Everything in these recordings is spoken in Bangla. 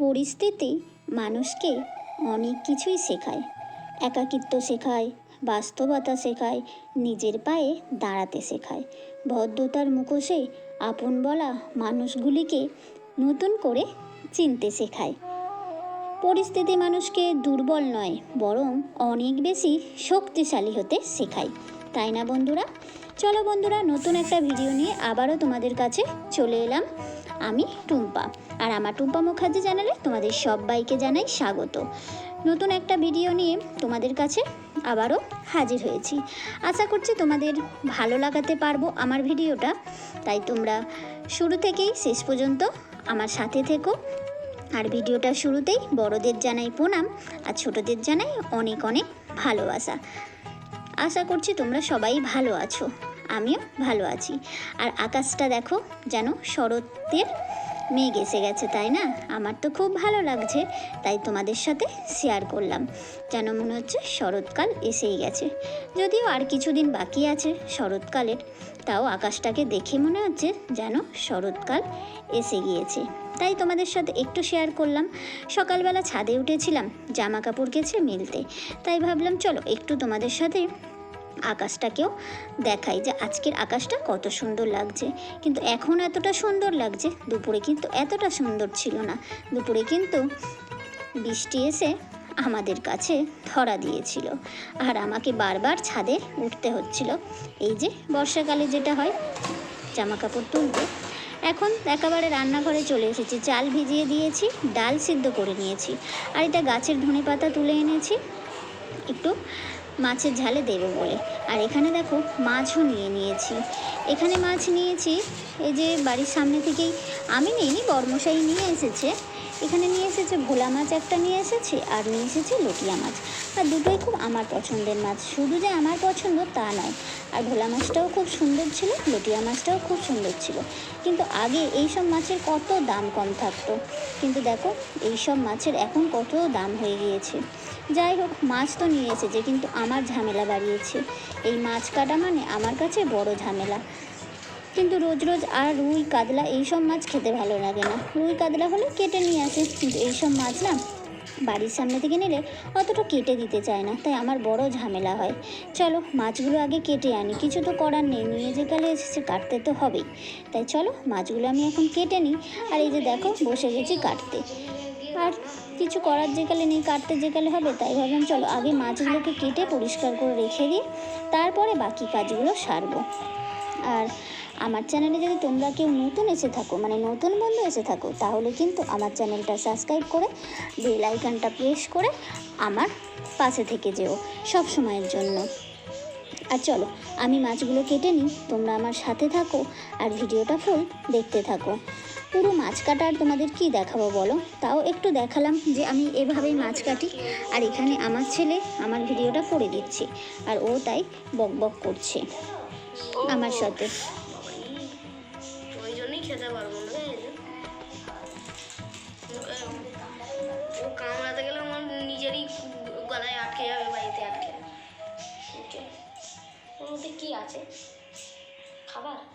পরিস্থিতি মানুষকে অনেক কিছুই শেখায়। একাকিত্ব শেখায়, বাস্তবতা শেখায়, নিজের পায়ে দাঁড়াতে শেখায়। ভদ্রতার মুখোশে আপন বলা মানুষগুলিকে নতুন করে চিনতে শেখায়। পরিস্থিতি মানুষকে দুর্বল নয়, বরং অনেক বেশি শক্তিশালী হতে শেখায়। তাই না বন্ধুরা? চলো বন্ধুরা, নতুন একটা ভিডিও নিয়ে আবারও তোমাদের কাছে চলে এলাম। আমি টুম্পা। আর আমার টুম্পা মুখার্জি চ্যানেলে তোমাদের সবাইকে জানাই স্বাগত। নতুন একটা ভিডিও নিয়ে তোমাদের কাছে আবারও হাজির হয়েছি। আশা করছি তোমাদের ভালো লাগাতে পারব আমার ভিডিওটা। তাই তোমরা শুরু থেকেই শেষ পর্যন্ত আমার সাথে থেকো। আর ভিডিওটা শুরুতেই বড়দের জানাই প্রণাম আর ছোটদের জানাই অনেক অনেক ভালোবাসা। আশা করছি তোমরা সবাই ভালো আছো। আমিও ভালো আছি। আর আকাশটা দেখো যেন শরতের মেঘ এসে গেছে, তাই না? আমার তো খুব ভালো লাগছে, তাই তোমাদের সাথে শেয়ার করলাম। যেন মনে হচ্ছে শরৎকাল এসেই গেছে। যদিও আর কিছুদিন বাকি আছে শরৎকালের, তাও আকাশটাকে দেখে মনে হচ্ছে যেন শরৎকাল এসে গিয়েছে। তাই তোমাদের সাথে একটু শেয়ার করলাম। সকালবেলা ছাদে উঠেছিলাম জামা কাপড় গেছে মিলতে। তাই ভাবলাম, চলো একটু তোমাদের সাথে আকাশটাকেও দেখাই যে আজকের আকাশটা কত সুন্দর লাগছে। কিন্তু এখন এতটা সুন্দর লাগছে, দুপুরে কিন্তু এতটা সুন্দর ছিল না। দুপুরে কিন্তু বৃষ্টি এসে আমাদের কাছে ধরা দিয়েছিল। আর আমাকে বারবার ছাদে উঠতে হচ্ছিল। এই যে বর্ষাকালে যেটা হয় জামা কাপড় তুলতে। এখন একেবারে রান্নাঘরে চলে এসেছি। চাল ভিজিয়ে দিয়েছি, ডাল সিদ্ধ করে নিয়েছি। আর এটা গাছের ধনে পাতা তুলে এনেছি। একটু মাছের ঝালে দেবে বলে। আর এখানে দেখো মাছও নিয়ে নিয়েছি। এখানে মাছ নিয়েছি, এই যে বাড়ির সামনে থেকেই, আমি নিইনি বর্মশাই নিয়ে এসেছে। এখানে নিয়ে এসেছে ভোলা মাছ একটা নিয়ে এসেছে, আর নিয়ে এসেছে লটিয়া মাছ। আর দুটোই খুব আমার পছন্দের মাছ, শুধু যে আমার পছন্দ তা নয়। আর ভোলা মাছটাও খুব সুন্দর ছিল, লটিয়া মাছটাও খুব সুন্দর ছিল। কিন্তু আগে এই সব মাছের কত দাম কম থাকতো। কিন্তু দেখো এই সব মাছের এখন কত দাম হয়ে গিয়েছে। যাই হোক, মাছ তো নিয়ে এসেছে, কিন্তু আমার ঝামেলা বাড়িয়েছে। এই মাছ কাটা মানে আমার কাছে বড় ঝামেলা। কিন্তু রোজ রোজ আর রুই, কাতলা এইসব মাছ খেতে ভালো লাগে না। রুই, কাতলা হলে কেটে নিয়ে আসে, কিন্তু এইসব মাছ না বাড়ির সামনে থেকে নিলে অতটা কেটে দিতে চায় না, তাই আমার বড় ঝামেলা হয়। চলো, মাছগুলো আগে কেটে আনি, কিছু তো করার নেই, নিয়ে যে গেলে এসেছে, কাটতে তো হবেই। তাই চলো, মাছগুলো আমি এখন কেটে নিই, আর এই যে দেখো, বসে গেছি কাটতে। আর কিছু করার যেকালে নেই, কাটতে যেকালে হবে, তাই ভাবলাম চলো, আগে মাছগুলোকে কেটে পরিষ্কার করে রেখে দিই, তারপরে বাকি কাজগুলো সারবো। আর আমার চ্যানেলে যদি তোমরা কেউ নতুন এসে থাকো মানে নতুন বন্ধু এসে থাকো, তাহলে কিন্তু আমার চ্যানেলটা সাবস্ক্রাইব করে বেল আইকনটা প্রেস করে আমার পাশে থেকে যেও সব সময়ের জন্য। আর চলো, আমি মাছগুলো কেটে নিই, তোমরা আমার সাথে থাকো আর ভিডিওটা ফুল দেখতে থাকো। পুরো মাছ কাটা আর তোমাদের কি দেখাবো বলো? তাও একটু দেখালাম যে আমি এভাবেই মাছ কাটি আর এখানে আমার ছেলে আমার ভিডিওটা করে দিচ্ছে আর ও তাই বক বক করছে। আমার সাথে। ও কামড়াতে গেলে আমার নিজেরই গলায় আটকে যাবে বাড়িতে আটকে। ওর মধ্যে কী আছে খাবার আর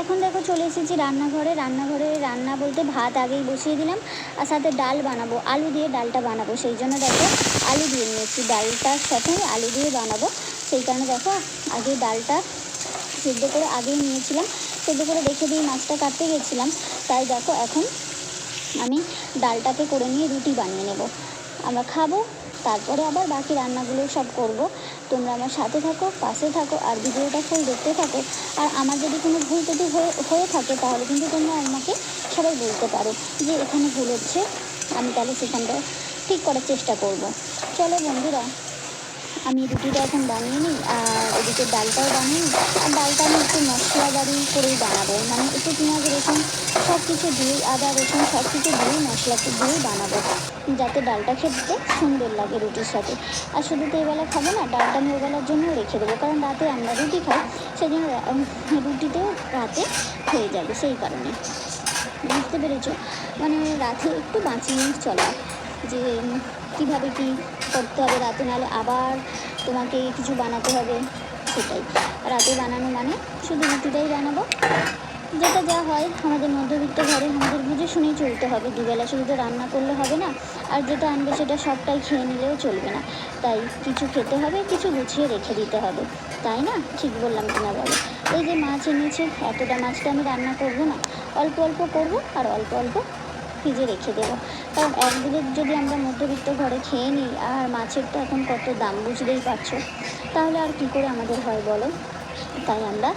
এখন দেখো চলে এসেছি রান্নাঘরে। রান্নাঘরে রান্না বলতে ভাত আগেই বসিয়ে দিলাম আর সাথে ডাল বানাবো। আলু দিয়ে ডালটা বানাবো। সেই জন্য দেখো আলু দিয়ে নিয়েছি। ডালটার সাথে আলু দিয়ে বানাবো। সেই কারণে দেখো আগে ডালটা সেদ্ধ করে আগেই নিয়েছিলাম। সেদ্ধ করে রেখে দিয়ে মাছটা কাটতে গেছিলাম। তাই দেখো এখন আমি ডালটাকে করে নিয়ে রুটি বানিয়ে নেব। আমরা খাব তারপরে আবার বাকি রান্নাগুলো সব করব। তোমরা আমার সাথে থাকো, পাশে থাকো, আর ভিডিওটা ফুল দেখতে থাকো। আর আমার যদি কোনো ভুল যদি হয়ে থাকে, তাহলে কিন্তু তোমরা আমাকে সবাই বলতে পারো যে এখানে ভুল হচ্ছে। আমি তাহলে সেখানটা ঠিক করার চেষ্টা করব। চলো বন্ধুরা, আমি রুটিটা এখন বানিয়ে নিই, আর এদিকে ডালটাও বানিয়ে নিই। আর ডালটা আমি একটু মশলা বাড়ি করেই বানাবো। মানে একটু পেঁয়াজ, রসুন সব কিছু দিয়ে আদা, রসুন সব কিছু দিয়ে মশলাকে দিয়েই বানাবো। যাতে ডালটা খেতে সুন্দর লাগে রুটির সাথে। আর শুধু তো এবেলা খাব না, ডালটা আমি ওবেলার জন্য রেখে দেবো, কারণ রাতে আমরা রুটি খাই সেই জন্য রুটিতেও রাতে হয়ে যাবে সেই কারণে। বুঝতে পেরেছ? মানে রাতে একটু বাঁচিয়ে চলা, যে কীভাবে কি করতে হবে রাতে, নাহলে আবার তোমাকে কিছু বানাতে হবে, সেটাই। রাতে বানানো মানে শুধু রুটিটাই বানাবো যেটা যা হয়, আমাদের মধ্যবিত্ত ঘরে আমাদের বুঝে শুনেই চলতে হবে। দুবেলা শুধু তো রান্না করলে হবে না, আর যেটা আনবে সেটা সবটাই খেয়ে নিলেও চলবে না। তাই কিছু খেতে হবে, কিছু গুছিয়ে রেখে দিতে হবে। তাই না? ঠিক বললাম কিনা বলো? এই যে মাছ এনেছে, এতটা মাছটা আমি রান্না করব না। অল্প অল্প করব, আর অল্প অল্প ফ্রিজে রেখে দেবো। কারণ একদিকে যদি আমরা মধ্যবিত্ত ঘরে খেয়ে নিই, আর মাছের তো এখন কত দাম বুঝতেই পারছ। তাহলে আর কি করে আমাদের হয় বলো? তাই আমরা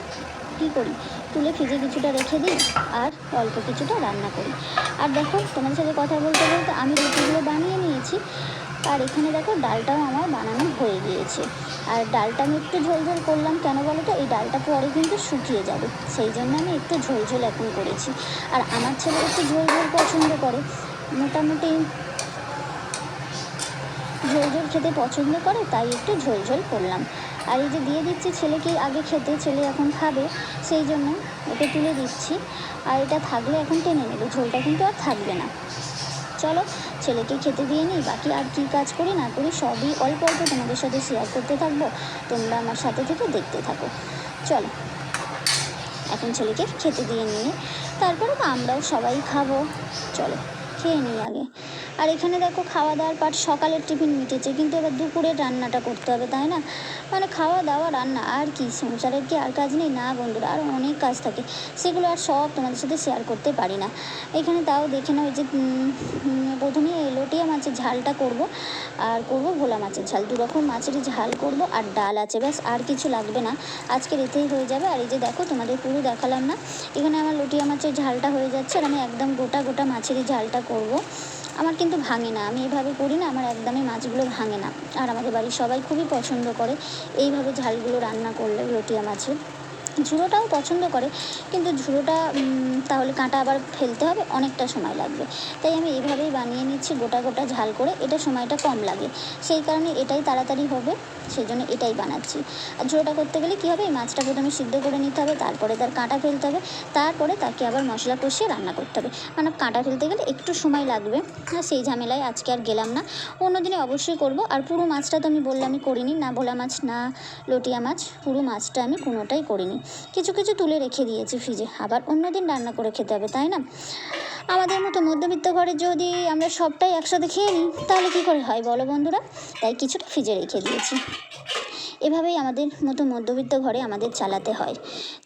কী করি? তুলে ফ্রিজে কিছুটা রেখে দিই আর অল্প কিছুটা রান্না করি। আর দেখো, তোমাদের সাথে কথা বলতে বলতে আমি রুটিগুলো বানিয়ে নিয়েছি। আর এখানে দেখো, ডালটাও আমার বানানো হয়ে গিয়েছে। আর ডালটা আমি একটু ঝোল ঝোল করলাম। কেন বলো তো? এই ডালটা পরে কিন্তু শুকিয়ে যাবে। সেই জন্য আমি একটু ঝোল ঝোল এখন করেছি। আর আমার ছেলে একটু ঝোল ঝোল পছন্দ করে। মোটামুটি ঝোল ঝোল খেতে পছন্দ করে, তাই একটু ঝোল ঝোল করলাম। আর এই যে দিয়ে দিচ্ছি ছেলেকে আগে খেতে, ছেলে এখন খাবে, সেই জন্য ওকে তুলে দিচ্ছি। আর এটা থাকলে এখন টেনে নেবে, ঝোলটা কিন্তু আর থাকবে না। চলো, ছেলেকে খেতে দিয়ে নিই, বাকি আর কি কাজ করি না করি, সবই অল্প অল্প তোমাদের সাথে শেয়ার করতে থাকব। তোমরা আমার সাথে থেকে দেখতে থাকো। চলো, এখন ছেলেকে খেতে দিয়ে নিয়ে তারপরে তো আমরাও সবাই খাব। চলো, খেয়ে নিই আগে। আর এখানে দেখো খাওয়া দাওয়ার পাট সকালের টিফিন মিটেছে, কিন্তু এবার দুপুরে রান্নাটা করতে হবে, তাই না? মানে খাওয়া দাওয়া রান্না, আর কি? সংসারের কি আর কাজ নেই? না বন্ধুরা আরও অনেক কাজ থাকে। সেগুলো আর সব তোমাদের সাথে শেয়ার করতে পারি না। এখানে তাও দেখে নাও যে প্রথমে লোটিয়া মাছের ঝালটা করব, আর করব ভোলা মাছের ঝাল। দু রকম মাছেরই ঝাল করব আর ডাল আছে, ব্যাস, আর কিছু লাগবে না। আজকের এতেই হয়ে যাবে। আর এই যে দেখো, তোমাদের পুরো দেখালাম না। এখানে আমার লটিয়া মাছের ঝালটা হয়ে যাচ্ছে, আর আমি একদম গোটা গোটা মাছেরই ঝালটা করব। আমার কিন্তু ভাঙে না। আমি এভাবে করি না, আমার একদমই মাছগুলো ভাঙে না। আর আমাদের বাড়ির সবাই খুবই পছন্দ করে। এইভাবে ঝালগুলো রান্না করলে লটিয়া মাছের ঝুড়োটাও পছন্দ করে, কিন্তু ঝুড়োটা তাহলে কাঁটা আবার ফেলতে হবে, অনেকটা সময় লাগবে। তাই আমি এইভাবেই বানিয়ে নিচ্ছি, গোটা গোটা ঝাল করে, এটা সময়টা কম লাগে। সেই কারণে এটাই তাড়াতাড়ি হবে, সেই জন্য এটাই বানাচ্ছি। আর ঝুড়োটা করতে গেলে কী হবে, এই মাছটা প্রথমে সিদ্ধ করে নিতে হবে, তারপরে তার কাঁটা ফেলতে হবে, তারপরে তাকে আবার মশলা কষিয়ে রান্না করতে হবে। মানে কাঁটা ফেলতে গেলে একটু সময় লাগবে আর সেই ঝামেলায় আজকে আর গেলাম না। অন্য দিনে অবশ্যই করব, আর পুরো মাছটা তো আমি বললাম আমি করিনি, না ভোলা মাছ, না লটিয়া মাছ, পুরো মাছটা আমি কোনোটাই করিনি। কিছু কিছু তুলে রেখে দিয়েছি ফ্রিজে। আবার অন্য দিন রান্না করে খেতে হবে, তাই না? আমাদের মতো মধ্যবিত্ত ঘরে যদি আমরা সবটাই একসাথে খেয়ে নিই, তাহলে কী করে হয় বলো বন্ধুরা? তাই কিছুটা ফ্রিজে রেখে দিয়েছি। এভাবেই আমাদের মতো মধ্যবিত্ত ঘরে আমাদের চালাতে হয়।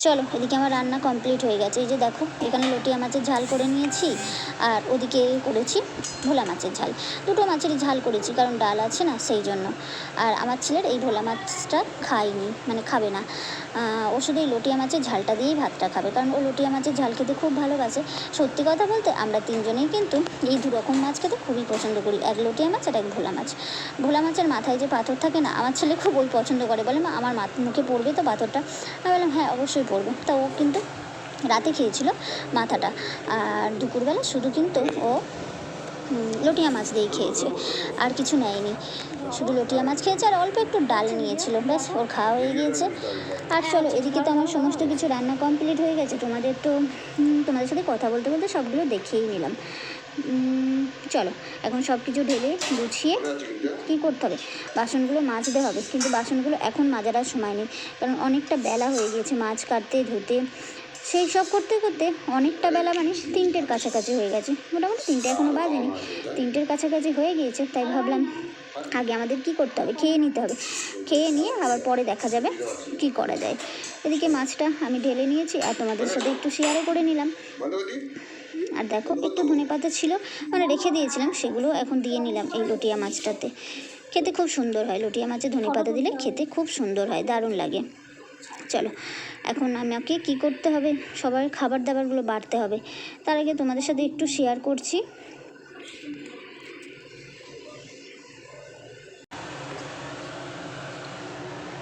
চলো, এদিকে আমার রান্না কমপ্লিট হয়ে গেছে। এই যে দেখো, এখানে লটিয়া মাছের ঝাল করে নিয়েছি, আর ওদিকে করেছি ভোলা মাছের ঝাল। দুটো মাছেরই ঝাল করেছি, কারণ ডাল আছে না, সেই জন্য। আর আমার ছেলের এই ভোলা মাছটা খায়নি মানে খাবে না। ও শুধু এই লটিয়া মাছের ঝালটা দিয়েই ভাতটা খাবে, কারণ ও লটিয়া মাছের ঝাল খেতে খুব ভালোবাসে। সত্যি কথা বলতে, আমরা তিনজনেই কিন্তু এই দু রকম মাছ খেতে খুবই পছন্দ করি, এক লটিয়া মাছ আর এক ভোলা মাছ। ভোলা মাছের মাথায় যে পাথর থাকে না, আমার ছেলে খুব ওই পছন্দ করে। বলে মা আমার মুখে পড়বে তো পাথরটা? আমি বললাম হ্যাঁ অবশ্যই পড়বে। তা ও কিন্তু রাতে খেয়েছিল মাথাটা। আর দুপুরবেলা শুধু কিন্তু ও লটিয়া মাছ দিয়েই খেয়েছে। আর কিছু নেয়নি। শুধু লটিয়া মাছ খেয়েছে আর অল্প একটু ডাল নিয়েছিল। ব্যাস, ওর খাওয়া হয়ে গিয়েছে। আর চলো, এদিকে তো আমার সমস্ত কিছু রান্না কমপ্লিট হয়ে গেছে। তোমাদের তো তোমাদের সাথে কথা বলতে বলতে সবগুলো দেখিয়েই নিলাম। চলো, এখন সব কিছু ঢেলে গুছিয়ে কী করতে হবে? বাসনগুলো মাজতে হবে। কিন্তু বাসনগুলো এখন মাজার আর সময় নেই। কারণ অনেকটা বেলা হয়ে গিয়েছে মাছ কাটতে ধুতে। সেই সব করতে করতে অনেকটা বেলা মানে তিনটের কাছাকাছি হয়ে গেছে। মোটামুটি তিনটে এখনও বাজেনি। তিনটের কাছাকাছি হয়ে গিয়েছে, তাই ভাবলাম আগে আমাদের কি করতে হবে? খেয়ে নিতে হবে। খেয়ে নিয়ে আবার পরে দেখা যাবে কি করা যায়। এদিকে মাছটা আমি ঢেলে নিয়েছি আর তোমাদের সাথে একটু শেয়ারও করে নিলাম। আর দেখো, একটু ধনে পাতা ছিল মানে রেখে দিয়েছিলাম, সেগুলো এখন দিয়ে নিলাম এই লটিয়া মাছটাতে। খেতে খুব সুন্দর হয়। লটিয়া মাছে ধনে পাতা দিলে খেতে খুব সুন্দর হয়, দারুণ লাগে। চলো, এখন আমাকে কি করতে হবে? সবার খাবার দাবারগুলো বাড়তে হবে। তার আগে তোমাদের সাথে একটু শেয়ার করছি।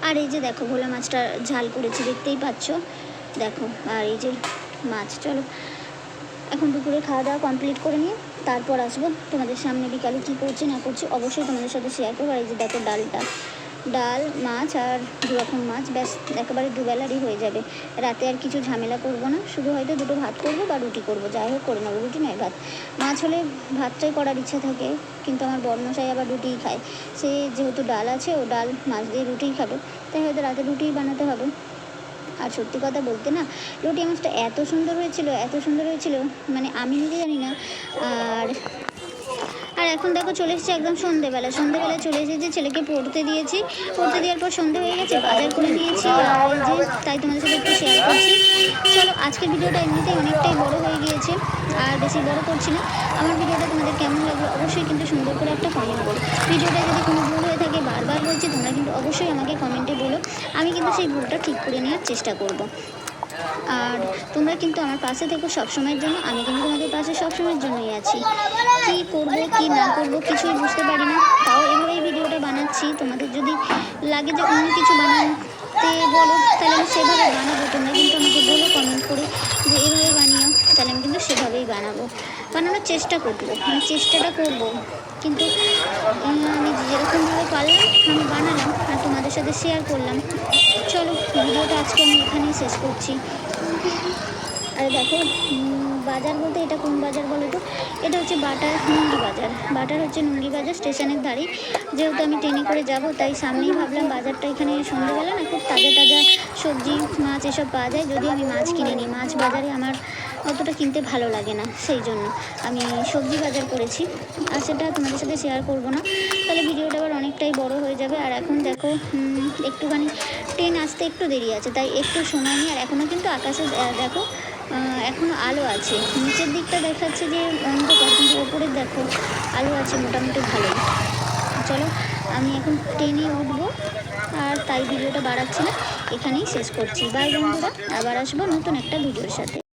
আর এই যে দেখো, ভোলা মাছটা ঝাল করেছি, দেখতেই পাচ্ছ? দেখো, আর এই যে মাছ, চলো। এখন দুপুরে খাওয়া দাওয়া কমপ্লিট করে নিয়ে তারপর আসব। তোমাদের সামনে বিকালে কী করছি না করছি অবশ্যই তোমাদের সাথে শেয়ার করব। আর এই যে দেখো ডালটা। ডাল, মাছ আর দু রকম মাছ, ব্যাস, একেবারে দুবেলারই হয়ে যাবে। রাতে আর কিছু ঝামেলা করব না। শুধু হয়তো দুটো ভাত করব বা রুটি করব। যাই হোক, করে নেব রুটি নয়, ভাত। মাছ হলে ভাতটাই করার ইচ্ছা থাকে, কিন্তু আমার বর্ণশাই আবার রুটিই খায়। সে যেহেতু ডাল আছে, ও ডাল, মাছ দিয়ে রুটিই খাবে। তাই হয়তো রাতে রুটিই বানাতে হবে। আর সত্যি কথা বলতে না, রুটি মাছটা এত সুন্দর হয়েছিল, এত সুন্দর হয়েছিল মানে আমি নিজে জানি না, আর আর এখন দেখো চলে এসেছে একদম সন্ধেবেলা। সন্ধেবেলা চলে এসেছে ছেলেকে পড়তে দিয়েছি। পড়তে দেওয়ার পর সন্ধে হয়ে গেছে, বাজার করে নিয়েছি যে, তাই তোমাদের সাথে একটু শেয়ার করছি। চলো, আজকের ভিডিওটা এমনিতেই অনেকটাই বড় হয়ে গিয়েছে, আর বেশি বড় করছি না। আমার ভিডিওটা তোমাদের কেমন লাগল অবশ্যই কিন্তু সুন্দর করে একটা কমেন্ট করো। ভিডিওটা যদি কোনো ভুল হয়ে থাকে, বারবার বলছি, তোমরা কিন্তু অবশ্যই আমাকে কমেন্টে বলো। আমি কিন্তু সেই ভুলটা ঠিক করে নেওয়ার চেষ্টা করব। আর তোমরা কিন্তু আমার পাশে থেকো সবসময়ের জন্য। আমি কিন্তু তোমাদের পাশে সবসময়ের জন্যই আছি। কি করব, কি না করব কিছুই বুঝতে পারি না। তাও এভাবেই ভিডিওটা বানাচ্ছি। তোমাদের যদি লাগে যে অন্য কিছু বানাতে বলো, তাহলে আমি সেভাবে বানাবো তোমরা কিন্তু আমাকে বলো কমেন্ট করে যে এভাবে বানিও, তাহলে আমি কিন্তু সেভাবেই বানাবো। বানানোর চেষ্টা করব আমি চেষ্টাটা করব, কিন্তু আমি যেরকমভাবে পারলাম, আমি বানালাম, আর তোমাদের সাথে শেয়ার করলাম। চলো, ভিডিওটা আজকে আমি এখানেই শেষ করছি। আর দেখো বাজার বলতে এটা কোন বাজার বলো তো? এটা হচ্ছে বাটার নুঙ্গি বাজার। বাটার হচ্ছে নুঙ্গি বাজার স্টেশনের ধারে। যেহেতু আমি ট্রেনে করে যাব, তাই সামনেই ভাবলাম বাজারটা এখানে সন্ধ্যেবেলা না খুব তাজা তাজা সবজি, মাছ এসব পাওয়া যায়। যদিও আমি মাছ কিনে নিই মাছ বাজারে আমার অতটা কিনতে ভালো লাগে না সেই জন্য আমি সবজি বাজার করেছি। আর সেটা তোমাদের সাথে শেয়ার করব না। তাহলে ভিডিওটা আবার অনেকটাই বড় হয়ে যাবে। আর এখন দেখো একটুখানি ট্রেন আসতে একটু দেরি আছে, তাই একটু সময় নিয়ে, আর এখনও কিন্তু আকাশে দেখো এখনও আলো আছে। নিচের দিকটা দেখাচ্ছে যে অন্ধকার, কিন্তু ওপরে দেখো আলো আছে মোটামুটি ভালোই। চলো, আমি এখন ট্রেনে উঠবো, আর তাই ভিডিওটা বাড়াচ্ছি না, এখানেই শেষ করছি। বাই বন্ধুরা, আবার আসব নতুন একটা ভিডিওর সাথে।